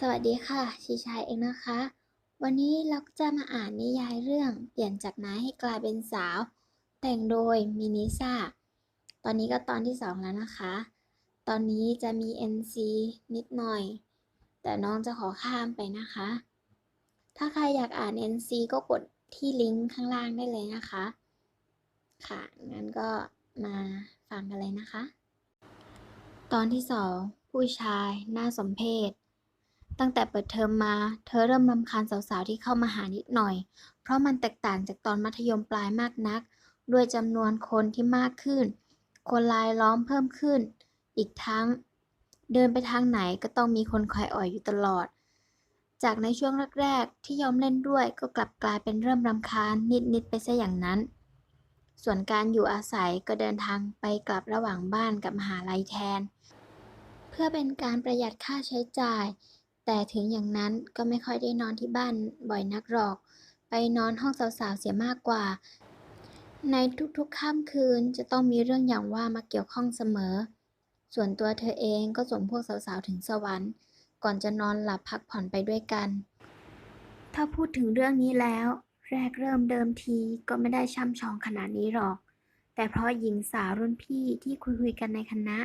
สวัสดีค่ะ ชีชายเองนะคะ วันนี้เราจะมาอ่านนิยายเรื่อง เปลี่ยนจากนายให้กลายเป็นสาว แต่งโดยมินิซ่าตอนนี้ก็ตอนที่สองแล้วนะคะ ตอนนี้จะมี NC นิดหน่อย แต่น้องจะขอข้ามไปนะคะ ถ้าใครอยากอ่าน NC ก็กดที่ลิงก์ข้างล่างได้เลยนะคะ ค่ะ งั้นก็มาฟังกันเลยนะคะ ตอนที่สองผู้ชายหน่าสมเพช ตั้งแต่เปิดเทอมมา เธอเริ่มรำคาญสาวๆ ที่เข้ามาหานิดหน่อย เพราะมันแตกต่างจากตอนมัธยมปลายมากนัก ด้วยจำนวนคนที่มากขึ้น คนรายล้อมเพิ่มขึ้น อีกทั้ง เดินไปทางไหนก็ต้องมีคนคอยอ่อยอยู่ตลอด จากในช่วงแรกๆ ที่ยอมเล่นด้วยก็กลับกลายเป็นเริ่มรำคาญนิดๆ ไปซะอย่างนั้น ส่วนการอยู่อาศัยก็เดินทางไปกลับระหว่างบ้านกับมหาลัยแทน เพื่อเป็นการประหยัดค่าใช้จ่าย แต่ถึงอย่างนั้นก็ไม่ค่อยได้นอนที่บ้านบ่อยนักหรอก ไปนอนห้องสาวๆเสียมากกว่า ในทุกๆค่ำคืนจะต้องมีเรื่องอย่างว่ามาเกี่ยวข้องเสมอ ส่วนตัวเธอเองก็ส่งพวกสาวๆถึงสวรรค์ ก่อนจะนอนหลับพักผ่อนไปด้วยกัน ถ้าพูดถึงเรื่องนี้แล้ว แรกเริ่มเดิมทีก็ไม่ได้ช่ำชองขนาดนี้หรอก แต่เพราะหญิงสาวรุ่นพี่ที่คุยๆกันในคณะ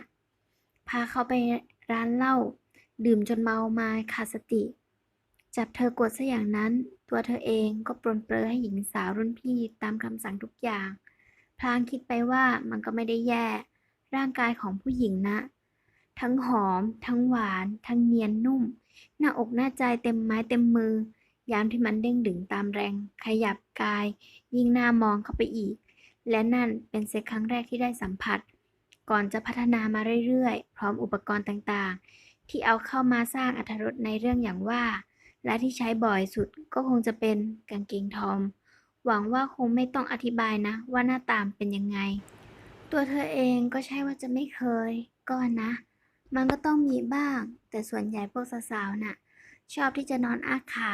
พาเขาไปร้านเหล้า ดื่มจนเมามาขาดสติ จับเธอกดซะอย่างนั้น ตัวเธอเองก็ปรนเปรอให้หญิงสาวรุ่นพี่ตามคำสั่งทุกอย่าง พลางคิดไปว่ามันก็ไม่ได้แย่ ร่างกายของผู้หญิงนะ ทั้งหอม ทั้งหวาน ทั้งเนียนนุ่ม หน้าอกหน้าใจเต็มไม้เต็มมือ ยามที่มันเด้งดึงตามแรง ขยับกาย ยิ่งน่ามองเข้าไปอีก และนั่นเป็นเซ็กครั้งแรกที่ได้สัมผัส ก่อนจะพัฒนามาเรื่อยๆ พร้อมอุปกรณ์ต่างๆ ที่เอาเข้ามาสร้างอรรถรสในเรื่องอย่างว่า และที่ใช้บ่อยสุดก็คงจะเป็นกางเกงทอม หวังว่าคงไม่ต้องอธิบายนะ ว่าหน้าตามเป็นยังไง ตัวเธอเองก็ใช่ว่าจะไม่เคย ก็นะ มันก็ต้องมีบ้าง แต่ส่วนใหญ่พวกสาวๆน่ะ ชอบที่จะนอนอ้าขา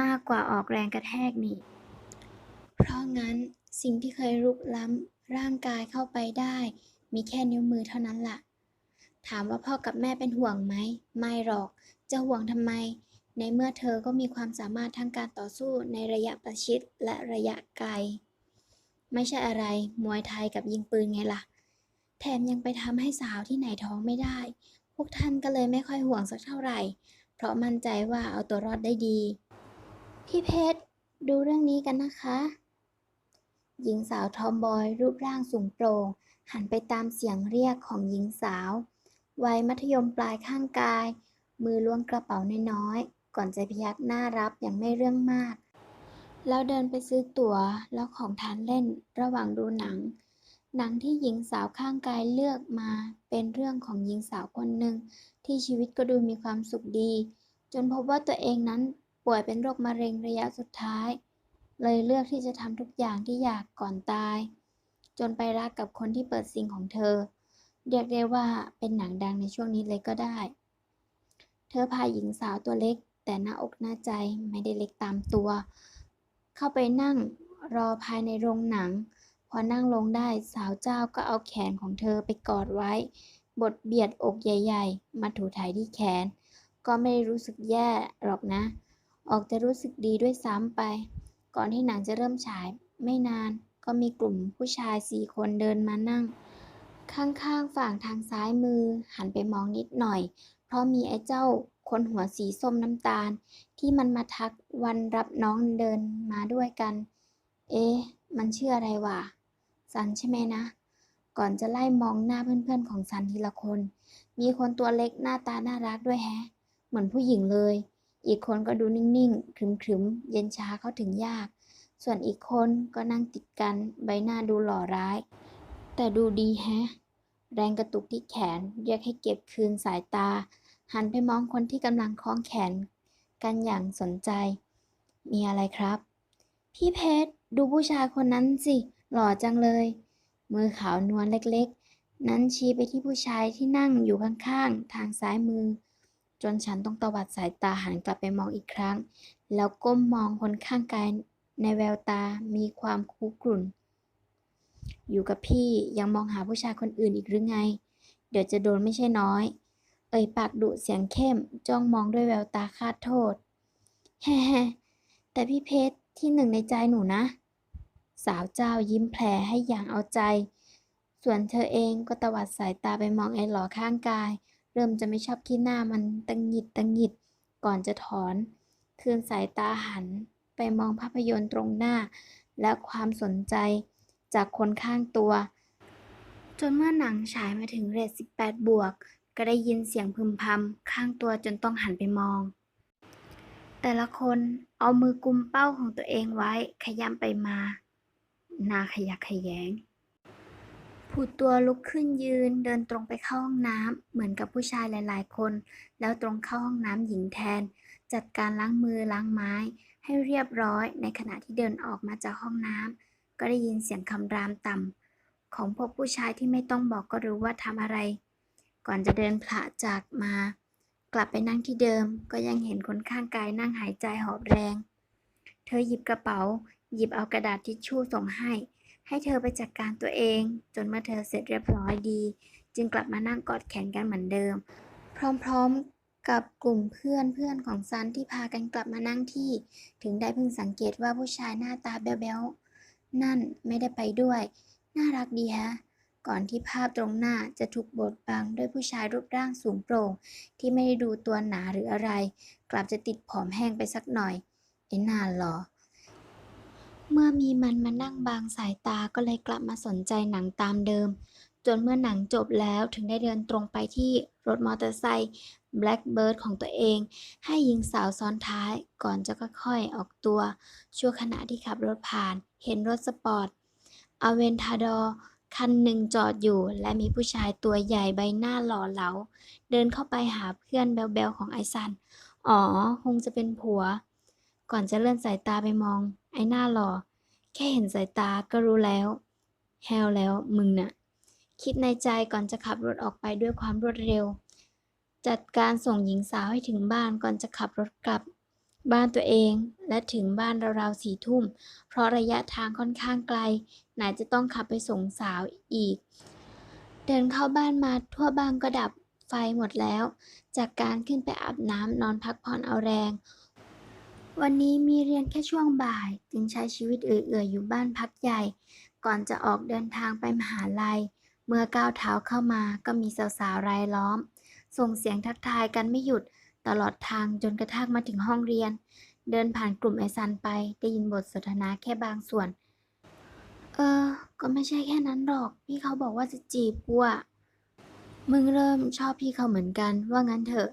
มากกว่าออกแรงกระแทกนี่ เพราะงั้นสิ่งที่เคยรุกล้ำร่างกายเข้าไปได้ มีแค่นิ้วมือเท่านั้นล่ะ ถามว่าพ่อกับแม่เป็นห่วงไหม ไม่หรอก จะห่วงทำไม ในเมื่อเธอก็มีความสามารถทางการต่อสู้ในระยะประชิดและระยะไกล ไม่ใช่อะไร มวยไทยกับยิงปืนไงล่ะ แถมยังไปทำให้สาวที่ไหนท้องไม่ได้ พวกท่านก็เลยไม่ค่อยห่วงสักเท่าไหร่ เพราะมั่นใจว่าเอาตัวรอดได้ดี พี่เพชรดูเรื่องนี้กันนะคะ หญิงสาวทอมบอยรูปร่างสูงโปร่งหันไปตามเสียงเรียกของหญิงสาว วัยมัธยมปลายข้างกาย มือล้วงกระเป๋าน้อยๆ ก่อนจะพยักหน้ารับอย่างไม่เรื่องมาก แล้วเดินไปซื้อตั๋วแล้วของทานเล่นระหว่างดูหนัง หนังที่หญิงสาวข้างกายเลือกมาเป็นเรื่องของหญิงสาวคนหนึ่ง ที่ชีวิตก็ดูมีความสุขดี จนพบว่าตัวเองนั้นป่วยเป็นโรคมะเร็งระยะสุดท้าย เลยเลือกที่จะทำทุกอย่างที่อยากก่อนตาย จนไปรักกับคนที่เปิดซิงของเธอ เรียกได้ว่าเป็นหนังดังในช่วงนี้เลยก็ได้ เธอพาหญิงสาวตัวเล็ก แต่หน้าอกหน้าใจไม่ได้เล็กตามตัว เข้าไปนั่งรอภายในโรงหนัง พอนั่งลงได้สาวเจ้าก็เอาแขนของเธอไปกอดไว้บดเบียดอกใหญ่ ๆ มาถูถ่ายที่แขน ก็ไม่ได้รู้สึกแย่หรอกนะ ออกจะรู้สึกดีด้วยซ้ำไป ก่อนที่หนังจะเริ่มฉายไม่นานก็มีกลุ่มผู้ชายสี่คนเดินมานั่ง ข้างๆ ฝั่งทางซ้ายมือ หันไปมองนิดหน่อย เพราะมีไอ้เจ้าคนหัวสีส้มน้ำตาล ที่มันมาทักวันรับน้องเดินมาด้วยกัน เอ๊ะ มันชื่ออะไรวะซันใช่ไหมนะ ก่อนจะไล่มองหน้าเพื่อนๆของซันทีละคน มีคนตัวเล็กหน้าตาน่ารักด้วยแฮะ เหมือนผู้หญิงเลย อีกคนก็ดูนิ่งๆขรึมๆ เย็นชาเข้าถึงยาก ส่วนอีกคนก็นั่งติดกันใบหน้าดูหล่อร้าย แต่ดูดีแฮะ แรงกระตุกที่แขนเรียกให้เก็บคืนสายตา หันไปมองคนที่กำลังคล้องแขน กันอย่างสนใจ มีอะไรครับ พี่เพชรดูผู้ชายคนนั้นสิ หล่อจังเลย มือขาวนวลเล็กๆ นั้นชี้ไปที่ผู้ชายที่นั่งอยู่ข้างๆ ทางซ้ายมือ จนฉันต้องตวัดสายตาหันกลับไปมองอีกครั้ง แล้วก้มมองคนข้างกายในแววตามีความคุกรุ่น อยู่กับพี่ยังมองหาผู้ชายคนอื่นอีกหรือไง เดี๋ยวจะโดนไม่ใช่น้อย เอ่ยปากดุเสียงเข้มจ้องมองด้วยแววตาคาดโทษ แฮ่แต่พี่เพชรที่หนึ่งในใจหนูนะ สาวเจ้ายิ้มแผลให้อย่างเอาใจ ส่วนเธอเองก็ตวัดสายตาไปมองไอ้หล่อข้างกาย เริ่มจะไม่ชอบขี้หน้ามันตังหิดตังหิด ก่อนจะถอนคืนสายตาหันไปมองภาพยนตร์ตรงหน้า และความสนใจ จากคนข้างตัว จนเมื่อหนังฉายมาถึงเรท18 บวก ก็ได้ยินเสียงพึมพำข้างตัวจนต้องหันไปมอง แต่ละคนเอามือกุมเป้าของตัวเองไว้ขย้ำไปมา นาขยักขยแยงผูดตัวลุกขึ้นยืนเดินตรงไปเข้าห้องน้ำเหมือนกับผู้ชายหลาย ๆ คน แล้วตรงเข้าห้องน้ำหญิงแทน จัดการล้างมือล้างไม้ ให้เรียบร้อยในขณะที่เดินออกมาจากห้องน้ำ ก็ได้ยินเสียงคำรามต่ำของพวกผู้ชายที่ไม่ต้องบอกก็รู้ว่าทำอะไร ก่อนจะเดินผละจากมา กลับไปนั่งที่เดิม ก็ยังเห็นคนข้างกายนั่งหายใจหอบแรง เธอหยิบกระเป๋า หยิบเอากระดาษทิชชู่ส่งให้ ให้เธอไปจัดการตัวเอง จนเมื่อเธอเสร็จเรียบร้อยดี จึงกลับมานั่งกอดแขนกันเหมือนเดิม พร้อมๆกับกลุ่มเพื่อนเพื่อนของซันที่พากันกลับมานั่งที่ ถึงได้เพิ่งสังเกตว่าผู้ชายหน้าตาแบ๊วๆ นั่นไม่ได้ไปด้วย น่ารักดีฮะ ก่อนที่ภาพตรงหน้าจะถูกบดบังด้วยผู้ชายรูปร่างสูงโปร่ง ที่ไม่ได้ดูตัวหนาหรืออะไร กลับจะติดผอมแห้งไปสักหน่อยไอ้น่าหรอเมื่อมีมันมานั่งบางสายตาก็เลยกลับมาสนใจหนังตามเดิม จนเมื่อหนังจบแล้วถึงได้เดินตรงไปที่รถมอเตอร์ไซค์ Blackbird ของตัวเอง ให้หญิงสาวซ้อนท้ายก่อนจะค่อยๆออกตัว ชั่วขณะที่ขับรถผ่าน เห็นรถสปอร์ตอเวนทาดอร์คันหนึ่งจอดอยู่ และมีผู้ชายตัวใหญ่ใบหน้าหล่อเหลา เดินเข้าไปหาเพื่อนแบลๆของไอซัน อ๋อ คงจะเป็นผัว ก่อนจะเลื่อนสายตาไปมอง ไอหน้าหล่อ แค่เห็นสายตาก็รู้แล้วแฮวแล้วมึงน่ะ คิดในใจก่อนจะขับรถออกไปด้วยความรวดเร็ว จัดการส่งหญิงสาวให้ถึงบ้านก่อนจะขับรถกลับ บ้านตัวเองและถึงบ้านราวๆสี่ทุ่ม เพราะระยะทางค่อนข้างไกล ไหนจะต้องขับไปส่งสาวอีก เดินเข้าบ้านมาทั่วบ้านก็ดับไฟหมดแล้ว จากการขึ้นไปอาบน้ำนอนพักผ่อนเอาแรง วันนี้มีเรียนแค่ช่วงบ่าย จึงใช้ชีวิตเอื่อยๆอยู่บ้านพักใหญ่ ก่อนจะออกเดินทางไปมหาลัย เมื่อก้าวเท้าเข้ามาก็มีสาวๆรายล้อม ส่งเสียงทักทายกันไม่หยุด ตลอดทางจนกระทั่งมาถึงห้องเรียน เดินผ่านกลุ่มไอซันไป ได้ยินบทสนทนาแค่บางส่วน เออ ก็ไม่ใช่แค่นั้นหรอก พี่เขาบอกว่าจะจีบกูอะมึงเริ่มชอบพี่เขาเหมือนกัน ว่างั้นเถอะ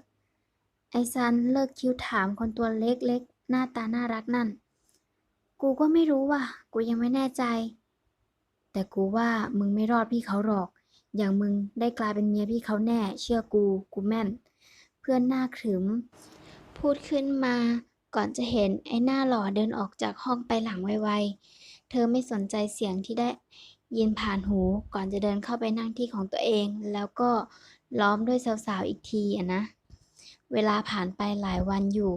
ไอซันเลิกคิ้วถามคนตัวเล็กๆ หน้าตาน่ารักนั่น กูก็ไม่รู้ว่ะ กูยังไม่แน่ใจ แต่กูว่ามึงไม่รอดพี่เขาหรอก อย่างมึงได้กลายเป็นเมียพี่เขาแน่ เชื่อกู กูแม่น พื่อนหน้าขรึม พูดขึ้นมาก่อนจะเห็นไอ้หน้าหล่อเดินออกจากห้องไปหลังไวๆ เธอไม่สนใจเสียงที่ได้ยินผ่านหูก่อนจะเดินเข้าไปนั่งที่ของตัวเอง แล้วก็ล้อมด้วยสาวๆอีกทีอะนะ เวลาผ่านไปหลายวันอยู่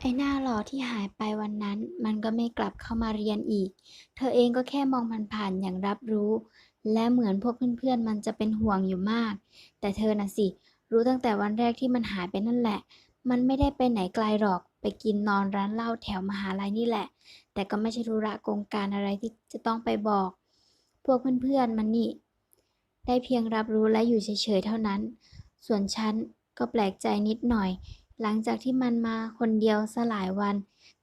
ไอ้หน้าหล่อที่หายไปวันนั้น มันก็ไม่กลับเข้ามาเรียนอีก เธอเองก็แค่มองผ่านๆอย่างรับรู้ และเหมือนพวกเพื่อนๆมันจะเป็นห่วงอยู่มาก แต่เธอน่ะสิ รู้ตั้งแต่วันแรกที่มันหายไปนั่นแหละ มันไม่ได้ไปไหนไกลหรอก ไปกินนอนร้านเหล้าแถวมหาลัยนี่แหละ แต่ก็ไม่ใช่ธุระโกงการอะไรที่จะต้องไปบอก พวกเพื่อนๆมันนี่ ได้เพียงรับรู้และอยู่เฉยๆเท่านั้น ส่วนฉันก็แปลกใจนิดหน่อย หลังจากที่มันมาคนเดียวสลายวัน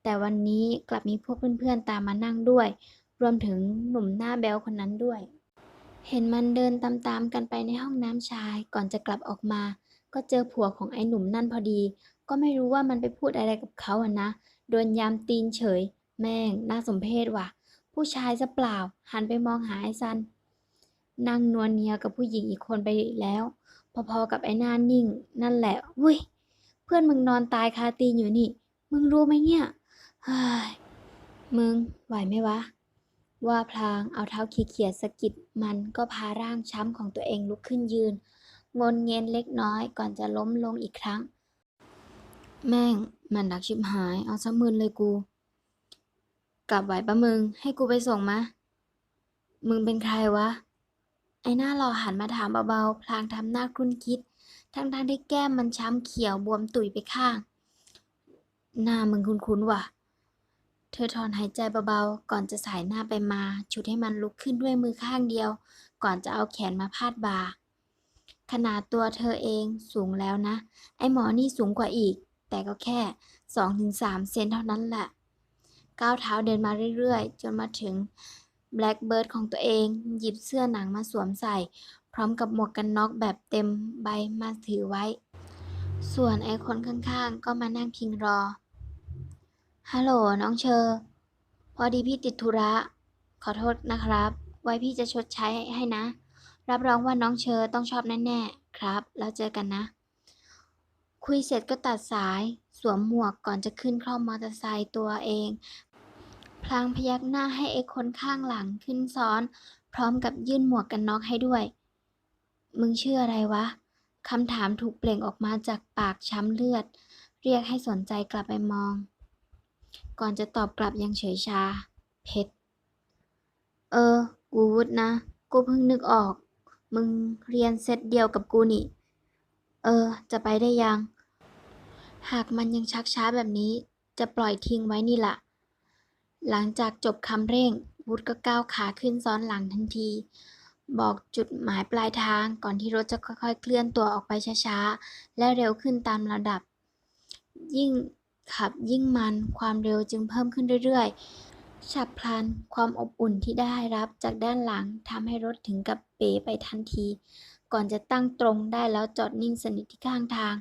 แต่วันนี้กลับมีพวกเพื่อนๆตามมานั่งด้วย รวมถึงหนุ่มหน้าแบ๊วคนนั้นด้วย เห็นมันเดินตามๆกันไปในห้องน้ำชาย ก่อนจะกลับออกมา ก็เจอผัวของไอ้หนุ่มนั่นพอดี ก็ไม่รู้ว่ามันไปพูดอะไรกับเขาอะนะ โดนยามตีนเฉย แม่ง น่าสมเพชว่ะ ผู้ชายซะเปล่า หันไปมองหาไอ้ซัน นั่งนวลเนียกับผู้หญิงอีกคนไปแล้ว พอๆกับไอ้หน้านิ่ง นั่นแหละเว้ย เพื่อนมึงนอนตายคาตีนอยู่นี่ มึงรู้ไหมเนี่ยเฮ้ยมึงไหวไหมวะ ว่าพลางเอาเท้าขีเขียดสะกิดมันก็พาร่างช้ำของตัวเองลุกขึ้นยืน งนเงียนเล็กน้อยก่อนจะล้มลงอีกครั้ง แม่ง มันดักชิบหาย เอาซะมึนเลยกู กลับไหวปะมึง ให้กูไปส่งมะ มึงเป็นใครวะ ไอ้หน้าหล่อหันมาถามเบาๆ พลางทำหน้าครุ่นคิด ทั้งๆที่แก้มมันช้ำเขียวบวมตุ๋ยไปข้าง หน้ามึงคุ้นๆว่ะ เธอถอนหายใจเบาๆ ก่อนจะสายหน้าไปมา ชุดให้มันลุกขึ้นด้วยมือข้างเดียว ก่อนจะเอาแขนมาพาดบ่า ขนาดตัวเธอเองสูงแล้วนะ ไอหมอนี่สูงกว่าอีก แต่ก็แค่ 2-3 เซนเท่านั้นแหละก้าวเท้าเดินมาเรื่อยๆ จนมาถึงแบล็กเบิร์ดของตัวเอง หยิบเสื้อหนังมาสวมใส่ พร้อมกับหมวกกันน็อกแบบเต็มใบมาถือไว้ ส่วนไอ้คนข้างๆ ก็มานั่งพิงรอ ฮัลโหลน้องเชอร์พอดีพี่ติดธุระ ขอโทษนะครับ ไว้พี่จะชดใช้ให้นะ รับรองว่าน้องเชอร์ต้องชอบแน่ๆครับ แล้วเจอกันนะ คุยเสร็จก็ตัดสายสวมหมวกก่อนจะขึ้นคล่อมมอเตอร์ไซค์ตัวเอง พลางพยักหน้าให้ไอ้คนข้างหลังขึ้นซ้อน พร้อมกับยื่นหมวกกันน็อกให้ด้วย มึงชื่ออะไรวะคำถามถูกเปล่งออกมาจากปากช้ำเลือด เรียกให้สนใจกลับไปมอง ก่อนจะตอบกลับอยังเฉยชา เพชร เออ กูวุฒนะ กูเพิ่งนึกออก มึงเรียนเซตเดียวกับกูนี่ เออ จะไปได้ยัง หากมันยังชักช้าแบบนี้ จะปล่อยทิ้งไว้นี่ละหลังจากจบคำเร่ง วุฒก็ก้าวขาขึ้นซ้อนหลังทันที บอกจุดหมายปลายทางก่อนที่รถจะค่อยๆ เคลื่อนตัวออกไปช้าๆ และเร็วขึ้นตามระดับ ยิ่ง ขับยิ่งมันความเร็วจึงเพิ่มขึ้นเรื่อยๆ ฉับพลันความอบอุ่นที่ได้รับจากด้านหลังทำให้รถถึงกับเป๋ไปทันที ก่อนจะตั้งตรงได้แล้วจอดนิ่งสนิทที่ข้างทาง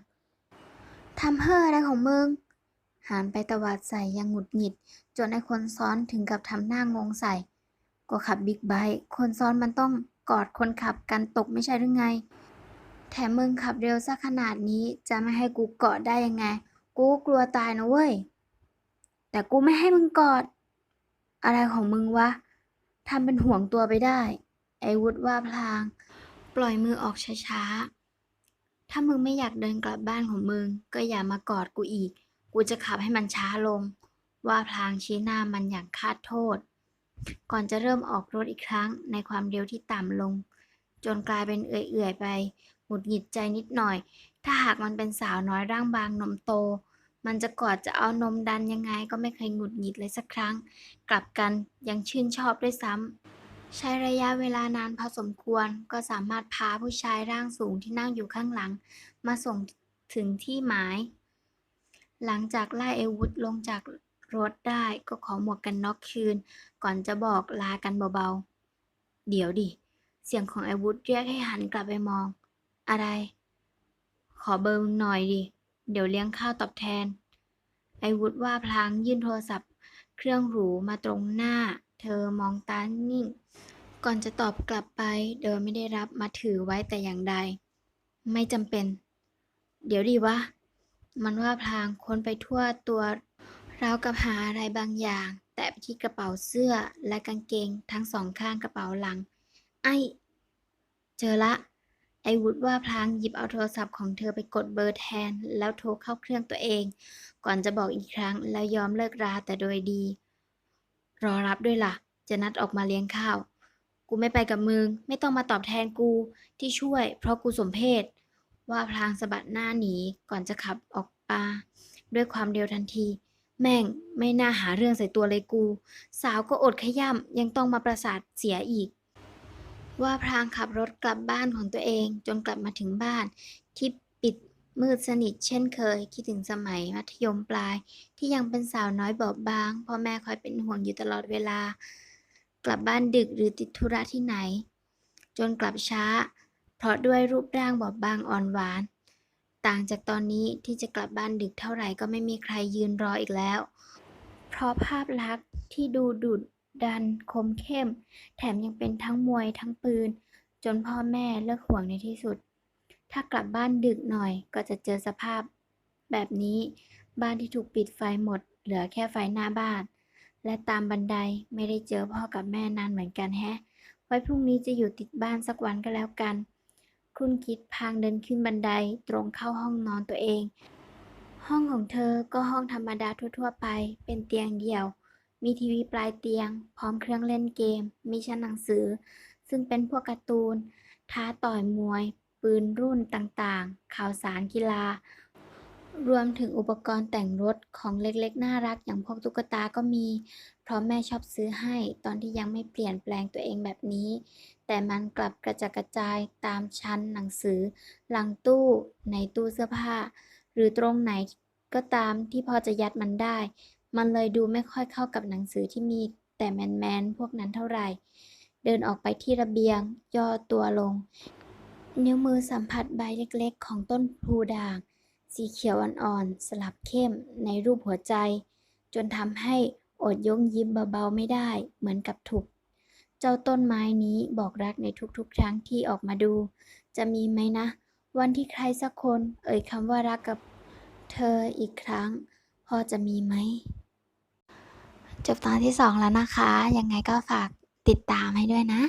ทำเฮ้ออะไรของมึงหันไปตวาดใส่ยังหงุดหงิด จนไอ้คนซ้อนถึงกับทำหน้างงใส่ ก็ขับบิ๊กไบค์คนซ้อนมันต้องกอดคนขับกันตกไม่ใช่หรือไง แถมมึงขับเร็วซะขนาดนี้จะไม่ให้กูเกาะได้ยังไง กูกลัวตายนะเว้ย แต่กูไม่ให้มึงกอด อะไรของมึงวะทำเป็นห่วงตัวไปได้ ไอ้วุฒว่าพลาง ปล่อยมือออกช้าๆ ถ้ามึงไม่อยากเดินกลับบ้านของมึง ก็อย่ามากอดกูอีก กูจะขับให้มันช้าลง ว่าพลางชี้หน้ามันอย่างคาดโทษ ก่อนจะเริ่มออกรถอีกครั้งในความเร็วที่ต่ำลง จนกลายเป็นเอื่อยๆไป หงุดหงิดใจนิดหน่อย ถ้าหากมันเป็นสาวน้อยร่างบางนมโต มันจะกอดจะเอานมดันยังไงก็ไม่เคยหงุดหงิดเลยสักครั้ง กลับกันยังชื่นชอบด้วยซ้ำใช้ระยะเวลานานพอสมควรก็สามารถพาผู้ชายร่างสูงที่นั่งอยู่ข้างหลัง มาส่งถึงที่หมาย หลังจากไล่เอวุธลงจากรถได้ก็ขอหมวกกันน็อกคืน ก่อนจะบอกลากันเบาๆ เดี๋ยวดิ เสียงของไอวุธเรียกให้หันกลับไปมอง อะไร ขอเบอร์มึงหน่อยดิ เดี๋ยวเลี้ยงข้าวตอบแทน ไอวุธว่าพลางยื่นโทรศัพท์ เครื่องหรูมาตรงหน้า เธอมองตานิ่ง ก่อนจะตอบกลับไป โดยไม่ได้รับมาถือไว้แต่อย่างใด ไม่จำเป็น เดี๋ยวดีวะ มันว่าพลางค้นไปทั่วตัวราวกับหาอะไรบางอย่าง แตะไปที่กระเป๋าเสื้อและกางเกงทั้งสองข้างกระเป๋าหลัง ไอ้เจอละ ไอวุฒว่าพลางหยิบเอาโทรศัพท์ของเธอไปกดเบอร์แทน แล้วโทรเข้าเครื่องตัวเอง ก่อนจะบอกอีกครั้งแล้วยอมเลิกราแต่โดยดี รอรับด้วยล่ะ จะนัดออกมาเลี้ยงข้าว กูไม่ไปกับมึง ไม่ต้องมาตอบแทนกูที่ช่วย เพราะกูสมเพศว่าพลางสะบัดหน้าหนีก่อนจะขับออกมาด้วยความเร็วทันที แม่งไม่น่าหาเรื่องใส่ตัวเลยกู สาวก็อดขย่ำยังต้องมาประสาทเสียอีก ว่าพลางขับรถกลับบ้านของตัวเองจนกลับมาถึงบ้าน ที่ปิดมืดสนิทเช่นเคย คิดถึงสมัยมัธยมปลาย ที่ยังเป็นสาวน้อยบอบบางพ่อแม่คอยเป็นห่วงอยู่ตลอดเวลา กลับบ้านดึกหรือติดธุระที่ไหน จนกลับช้า เพราะด้วยรูปร่างบอบบางอ่อนหวาน ต่างจากตอนนี้ที่จะกลับบ้านดึกเท่าไหร่ก็ไม่มีใครยืนรออีกแล้ว เพราะภาพลักษณ์ที่ดูดุด ดันคมเข้ม แถมยังเป็นทั้งมวยทั้งปืน จนพ่อแม่เลิกห่วงในที่สุด ถ้ากลับบ้านดึกหน่อยก็จะเจอสภาพ แบบนี้บ้านที่ถูกปิดไฟหมด เหลือแค่ไฟหน้าบ้าน และตามบันไดไม่ได้เจอพ่อกับแม่นานเหมือนกันแฮะ ไว้พรุ่งนี้จะอยู่ติดบ้านสักวันก็แล้วกันคุณคิดพางเดินขึ้นบันไดตรงเข้าห้องนอนตัวเอง ห้องของเธอก็ห้องธรรมดาทั่ว ๆ ไป เป็นเตียงเดี่ยว มีทีวีปลายเตียง พร้อมเครื่องเล่นเกม มีชั้นหนังสือ ซึ่งเป็นพวกการ์ตูน ท้าต่อยมวย ปืนรุ่นต่างๆ ข่าวสารกีฬา รวมถึงอุปกรณ์แต่งรถของเล็กๆ น่ารักอย่างพวกตุ๊กตาก็มี เพราะแม่ชอบซื้อให้ตอนที่ยังไม่เปลี่ยนแปลงตัวเองแบบนี้ แต่มันกลับกระจัดกระจายตามชั้นหนังสือ หลังตู้ ในตู้เสื้อผ้า หรือตรงไหนก็ตามที่พอจะยัดมันได้ มันเลยดูไม่ค่อยเข้ากับหนังสือที่มีแต่แมนๆพวกนั้นเท่าไหร่ เดินออกไปที่ระเบียง ย่อตัวลง นิ้วมือสัมผัสใบเล็กๆ ของต้นพลูด่าง สีเขียวอ่อนๆ สลับเข้มในรูปหัวใจ จนทำให้อดยกยิ้มเบาๆไม่ได้ เหมือนกับถูก เจ้าต้นไม้นี้บอกรักในทุกๆ ครั้งที่ออกมาดู จะมีไหมนะ วันที่ใครสักคน เอ่ยคำว่ารักกับเธออีกครั้ง พอจะมีไหม จบตอนที่สองแล้วนะคะ ยังไงก็ฝากติดตามให้ด้วยนะ